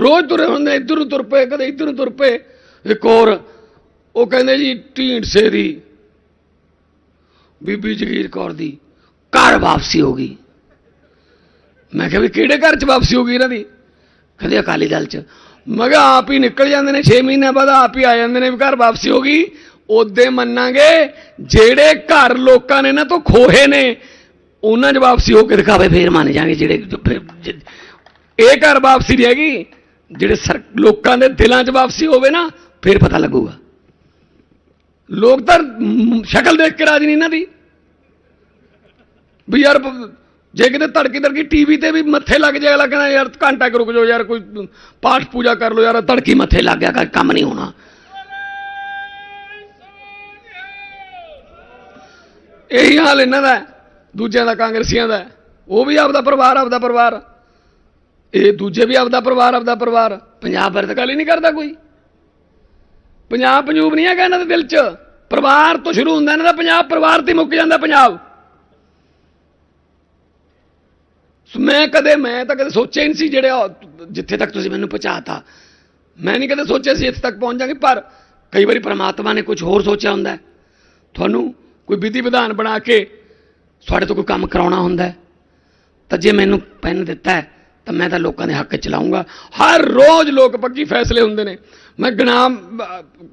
ਰੋਜ਼ ਤੁਰੇ ਹੁੰਦੇ, ਇੱਧਰ ਨੂੰ ਤੁਰ ਪਏ, ਕਦੇ ਇੱਧਰ ਨੂੰ ਤੁਰ ਪਏ। ਇੱਕ ਹੋਰ, ਉਹ ਕਹਿੰਦੇ ਜੀ ਢੀਂਡਸੇ ਦੀ ਬੀਬੀ ਜਗੀਰ ਕੌਰ ਦੀ ਘਰ ਵਾਪਸੀ ਹੋ ਗਈ। ਮੈਂ ਕਿਹਾ ਵੀ ਕਿਹੜੇ ਘਰ ਚ ਵਾਪਸੀ ਹੋ ਗਈ ਇਹਨਾਂ ਦੀ? ਕਹਿੰਦੇ ਅਕਾਲੀ ਦਲ ਚ। ਮੈਂ ਕਿਹਾ ਆਪ ਹੀ ਨਿਕਲ ਜਾਂਦੇ ਨੇ 6 ਮਹੀਨਿਆਂ ਬਾਅਦ ਆਪ ਹੀ ਆ ਜਾਂਦੇ ਨੇ ਵੀ ਘਰ ਵਾਪਸੀ ਹੋ ਗਈ। ਉਹਦੇ ਮੰਨਾਂਗੇ, ਜਿਹੜੇ ਘਰ ਲੋਕਾਂ ਨੇ ਇਹਨਾਂ ਤੋਂ ਖੋਹੇ ਨੇ, ਉਹਨਾਂ 'ਚ ਵਾਪਸੀ ਹੋ ਕੇ ਦਿਖਾਵੇ, ਫੇਰ ਮੰਨ ਜਾਾਂਗੇ ਜਿਹੜੇ ਇਹ ਘਰ ਵਾਪਸੀ ਨਹੀਂ ਹੈਗੀ। ਜਿਹੜੇ ਸਰ- ਲੋਕਾਂ ਦੇ ਦਿਲਾਂ 'ਚ ਵਾਪਸੀ ਹੋਵੇ ਨਾ, ਫਿਰ ਪਤਾ ਲੱਗੂਗਾ। ਲੋਕ ਤਾਂ ਸ਼ਕਲ ਦੇਖ ਕੇ ਰਾਜੀ ਨਹੀਂ ਇਹਨਾਂ ਦੀ। ਵੀ ਯਾਰ, ਜੇ ਕਿਤੇ ਤੜਕੀ ਤੜਕੀ ਟੀਵੀ ਤੇ ਵੀ ਮੱਥੇ ਲੱਗ ਜਾਏ, ਅਗਲਾ ਕਹਿੰਦਾ, ਯਾਰ ਘੰਟਾ ਰੁਕ ਜਾਓ, ਯਾਰ ਕੋਈ ਪਾਠ ਪੂਜਾ ਕਰ ਲਓ, ਯਾਰ ਧੜਕੀ ਮੱਥੇ ਲੱਗ ਗਿਆ ਕੰਮ ਨਹੀਂ ਹੋਣਾ। ਇਹੀ ਹਾਲ ਇਹਨਾਂ ਦਾ ਦੂਜਿਆਂ ਦਾ, ਕਾਂਗਰਸੀਆਂ ਦਾ ਉਹ ਵੀ ਆਪਦਾ ਪਰਿਵਾਰ ਆਪਦਾ ਪਰਿਵਾਰ। ਇਹ ਦੂਜੇ ਵੀ ਆਪਦਾ ਪਰਿਵਾਰ ਆਪਦਾ ਪਰਿਵਾਰ। ਪੰਜਾਬ ਬਾਰੇ ਤਾਂ ਗੱਲ ਹੀ ਨਹੀਂ ਕਰਦਾ ਕੋਈ। ਪੰਜਾਬ ਪੰਜੂਬ ਨਹੀਂ ਹੈਗਾ ਇਹਨਾਂ ਦੇ ਦਿਲ 'ਚ। ਪਰਿਵਾਰ ਤੋਂ ਸ਼ੁਰੂ ਹੁੰਦਾ ਇਹਨਾਂ ਦਾ ਪੰਜਾਬ ਪਰਿਵਾਰ ਤੇ ਹੀ ਮੁੱਕ ਜਾਂਦਾ ਪੰਜਾਬ। ਮੈਂ ਕਦੇ, ਮੈਂ ਤਾਂ ਕਦੇ ਸੋਚਿਆ ਹੀ ਨਹੀਂ ਸੀ ਜਿਹੜੇ ਉਹ ਜਿੱਥੇ ਤੱਕ ਤੁਸੀਂ ਮੈਨੂੰ ਪਹੁੰਚਾਤਾ। ਮੈਂ ਨਹੀਂ ਕਦੇ ਸੋਚਿਆ ਸੀ ਇੱਥੇ ਤੱਕ ਪਹੁੰਚ ਜਾਾਂਗੇ ਪਰ ਕਈ ਵਾਰੀ ਪ੍ਰਮਾਤਮਾ ਨੇ ਕੁਝ ਹੋਰ ਸੋਚਿਆ ਹੁੰਦਾ ਤੁਹਾਨੂੰ ਕੋਈ ਵਿਧੀ ਵਿਧਾਨ ਬਣਾ ਕੇ ਤੁਹਾਡੇ ਤੋਂ ਕੋਈ ਕੰਮ ਕਰਾਉਣਾ ਹੁੰਦਾ ਤਾਂ ਜੇ ਮੈਨੂੰ ਪੈਨ ਦਿੱਤਾ ਹੈ ਤਾਂ ਮੈਂ ਤਾਂ ਲੋਕਾਂ ਦੇ ਹੱਕ 'ਚ ਚਲਾਉਂਗਾ ਹਰ ਰੋਜ਼ ਲੋਕ ਪੱਕੀ ਫੈਸਲੇ ਹੁੰਦੇ ਨੇ। ਮੈਂ ਗਨਾਮ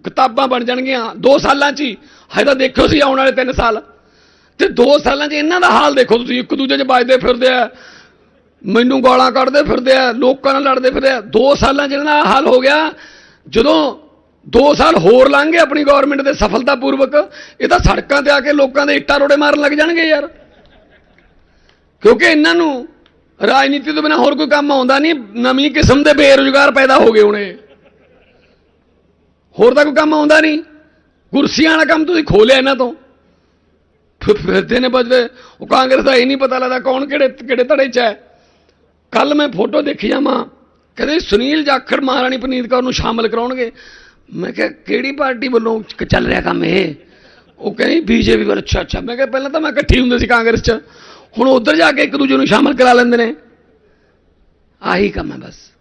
ਕਿਤਾਬਾਂ ਬਣ ਜਾਣਗੀਆਂ 2 ਸਾਲਾਂ 'ਚ ਹੀ। ਹਜੇ ਤਾਂ ਦੇਖਿਓ ਸੀ ਆਉਣ ਵਾਲੇ 3 ਸਾਲ। ਤੇ 2 ਸਾਲਾਂ 'ਚ ਇਹਨਾਂ ਦਾ ਹਾਲ ਦੇਖੋ ਤੁਸੀਂ। ਇੱਕ ਦੂਜੇ 'ਚ ਵੱਜਦੇ ਫਿਰਦੇ ਆ। ਮੈਨੂੰ ਗਾਲਾਂ ਕੱਢਦੇ ਫਿਰਦੇ ਆ। ਲੋਕਾਂ ਨਾਲ ਲੜਦੇ ਫਿਰਦੇ ਆ। 2 ਸਾਲਾਂ 'ਚ ਇਹਨਾਂ ਦਾ ਹਾਲ ਹੋ ਗਿਆ। ਜਦੋਂ 2 ਸਾਲ ਹੋਰ ਲੰਘ ਗਏ ਆਪਣੀ ਗਵਰਨਮੈਂਟ ਦੇ ਸਫਲਤਾਪੂਰਵਕ, ਇਹ ਤਾਂ ਸੜਕਾਂ ਤੇ ਆ ਕੇ ਲੋਕਾਂ ਦੇ ਇੱਟਾਂ ਰੋੜੇ ਮਾਰਨ ਲੱਗ ਜਾਣਗੇ ਯਾਰ। ਕਿਉਂਕਿ ਇਹਨਾਂ ਨੂੰ ਰਾਜਨੀਤੀ ਤੋਂ ਬਿਨਾ ਹੋਰ ਕੋਈ ਕੰਮ ਆਉਂਦਾ ਨਹੀਂ, ਨਵੀਂ ਕਿਸਮ ਦੇ ਬੇਰੁਜ਼ਗਾਰ ਪੈਦਾ ਹੋ ਗਏ ਹੁਣੇ। ਹੋਰ ਤਾਂ ਕੋਈ ਕੰਮ ਆਉਂਦਾ ਨਹੀਂ। ਕੁਰਸੀਆਂ ਵਾਲਾ ਕੰਮ ਤੁਸੀਂ ਖੋਲਿਆ ਇਹਨਾਂ ਤੋਂ। ਫਿਰਦੇ ਨੇ ਬਜਦੇ ਉਹ ਕਾਂਗਰਸ ਦਾ ਇਹ ਨਹੀਂ ਪਤਾ ਲੱਗਦਾ ਕੌਣ ਕਿਹੜੇ ਕਿਹੜੇ ਧੜੇ 'ਚ ਹੈ। ਕੱਲ ਮੈਂ ਫੋਟੋ ਦੇਖੀ ਜਾਵਾਂ। ਕਹਿੰਦੇ ਸੁਨੀਲ ਜਾਖੜ, ਮਹਾਰਾਣੀ ਪਨੀਤ ਕੌਰ ਨੂੰ ਸ਼ਾਮਲ ਕਰਾਉਣਗੇ। ਮੈਂ ਕਿਹਾ, ਕਿਹੜੀ ਪਾਰਟੀ ਵੱਲੋਂ ਚੱਲ ਰਿਹਾ ਕੰਮ ਇਹ? ਉਹ ਕਹਿੰਦੀ, ਬੀਜੇਪੀ ਵੱਲ। ਅੱਛਾ ਅੱਛਾ। ਮੈਂ ਕਿਹਾ, ਪਹਿਲਾਂ ਤਾਂ ਮੈਂ ਇਕੱਠੀ ਹੁੰਦੇ ਸੀ ਕਾਂਗਰਸ 'ਚ। ਹੁਣ ਉਧਰ ਜਾ ਕੇ ਇੱਕ ਦੂਜੇ ਨੂੰ ਸ਼ਾਮਲ ਕਰਾ ਲੈਂਦੇ ਨੇ। ਆਹੀ ਕੰਮ ਹੈ ਬਸ।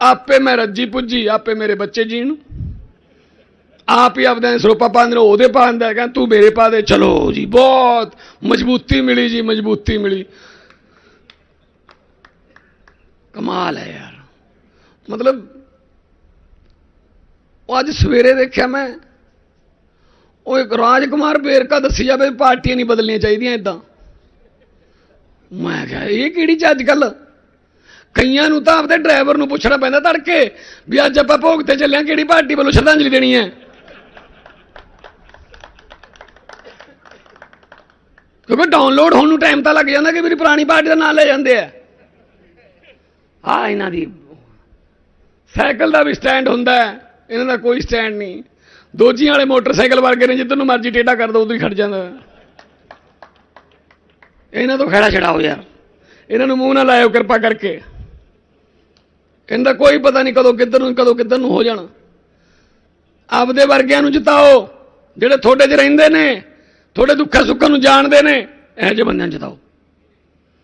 ਆਪੇ ਮੈਂ ਰੱਜੀ ਪੁੱਜੀ, ਆਪੇ ਮੇਰੇ ਬੱਚੇ ਜੀਣ ਆਪ ਹੀ ਆਪਦੇ ਸਰੋਪਾ ਪਾਉਂਦੇ ਨੇ, ਉਹਦੇ ਪਾਉਂਦਾ ਹੈ ਕਹਿੰਦਾ ਤੂੰ ਮੇਰੇ ਪਾ ਦੇ। ਚਲੋ ਜੀ, ਬਹੁਤ ਮਜ਼ਬੂਤੀ ਮਿਲੀ ਜੀ, ਮਜ਼ਬੂਤੀ ਮਿਲੀ। ਕਮਾਲ ਹੈ ਯਾਰ। ਮਤਲਬ, ਉਹ ਅੱਜ ਸਵੇਰੇ ਦੇਖਿਆ ਮੈਂ ਉਹ ਇੱਕ ਰਾਜਕੁਮਾਰ ਬੇਰਕਾ ਦੱਸੀ ਜਾਵੇ ਪਾਰਟੀਆਂ ਨਹੀਂ ਬਦਲਣੀਆਂ ਚਾਹੀਦੀਆਂ ਇਦਾਂ ਮੈਂ ਕਿਹਾ, ਇਹ ਕਿਹੜੀ ਚ ਅੱਜ ਕੱਲ ਕਈਆਂ ਨੂੰ ਤਾਂ ਆਪਦੇ ਡਰਾਈਵਰ ਨੂੰ ਪੁੱਛਣਾ ਪੈਂਦਾ ਤੜਕੇ ਵੀ ਅੱਜ ਆਪਾਂ ਭੋਗ ਤੇ ਚੱਲਿਆ ਕਿਹੜੀ ਪਾਰਟੀ ਵੱਲੋਂ ਸ਼ਰਧਾਂਜਲੀ ਦੇਣੀ ਹੈ? ਕਿਉਂਕਿ ਡਾਊਨਲੋਡ ਹੋਣ ਨੂੰ ਟਾਈਮ ਤਾਂ ਲੱਗ ਜਾਂਦਾ ਕਿ ਮੇਰੀ ਪੁਰਾਣੀ ਪਾਰਟੀ ਦਾ ਨਾਂ ਲੈ ਜਾਂਦੇ ਆ। ਆ ਇਹਨਾਂ ਦੀ ਸਾਈਕਲ ਦਾ ਵੀ ਸਟੈਂਡ ਹੁੰਦਾ ਇਹਨਾਂ ਦਾ ਕੋਈ ਸਟੈਂਡ ਨਹੀਂ। ਦੋਜੀਆਂ ਵਾਲੇ ਮੋਟਰਸਾਈਕਲ ਵਰਗੇ ਨੇ ਜਿੱਧਰ ਨੂੰ ਮਰਜ਼ੀ ਟੇਢਾ ਕਰ ਦੋ, ਉਦੋਂ ਹੀ ਖੜ ਜਾਂਦਾ। ਇਹਨਾਂ ਤੋਂ ਖੜਾ ਛਡਾਓ ਯਾਰ। ਇਹਨਾਂ ਨੂੰ ਮੂੰਹ ਨਾ ਲਾਇਓ ਕਿਰਪਾ ਕਰਕੇ। ਕਹਿੰਦਾ, ਕੋਈ ਪਤਾ ਨਹੀਂ ਕਦੋਂ ਕਿੱਧਰ ਨੂੰ, ਕਦੋਂ ਕਿੱਧਰ ਨੂੰ ਹੋ ਜਾਣਾ। ਆਪਦੇ ਵਰਗਿਆਂ ਨੂੰ ਜਿਤਾਓ, ਜਿਹੜੇ ਤੁਹਾਡੇ 'ਚ ਰਹਿੰਦੇ ਨੇ, ਤੁਹਾਡੇ ਦੁੱਖਾਂ ਸੁੱਖਾਂ ਨੂੰ ਜਾਣਦੇ ਨੇ, ਇਹੋ ਜਿਹੇ ਬੰਦਿਆਂ ਨੂੰ ਜਿਤਾਓ।